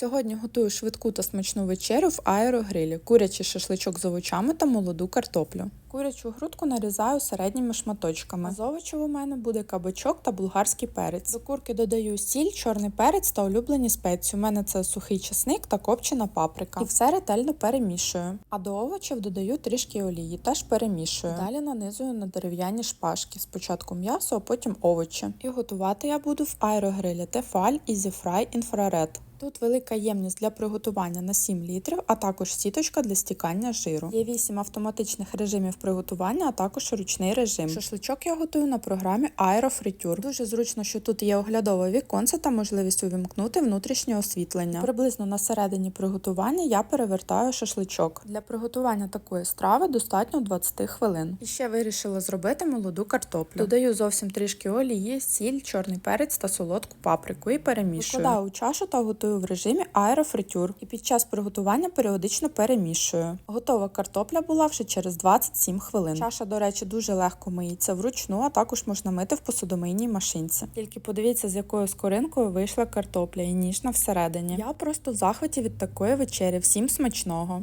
Сьогодні готую швидку та смачну вечерю в аерогрилі, курячий шашличок з овочами та молоду картоплю. Курячу грудку нарізаю середніми шматочками. З овочів у мене буде кабачок та булгарський перець. До курки додаю сіль, чорний перець та улюблені спеції. У мене це сухий чесник та копчена паприка. І все ретельно перемішую. А до овочів додаю трішки олії, теж перемішую. Далі нанизую на дерев'яні шпажки. Спочатку м'ясо, а потім овочі. І готувати я буду в аерогрилі Tefal Easy Fry Infrared. Тут велика ємність для приготування на 7 літрів, а також сіточка для стікання жиру. Є 8 автоматичних режимів приготування, а також ручний режим. Шашличок я готую на програмі Aerofriture. Дуже зручно, що тут є оглядове віконце та можливість увімкнути внутрішнє освітлення. Приблизно на середині приготування я перевертаю шашличок. Для приготування такої страви достатньо 20 хвилин. І ще вирішила зробити молоду картоплю. Додаю зовсім трішки олії, сіль, чорний перець та солодку паприку і перемішую. Викладаю у чашу та готую в режимі аерофритюр. І під час приготування періодично перемішую. Готова картопля була вже через 27 хвилин. Чаша, до речі, дуже легко миється вручну, а також можна мити в посудомийній машинці. Тільки подивіться, з якою скоринкою вийшла картопля і ніжна всередині. Я просто в захваті від такої вечері. Всім смачного!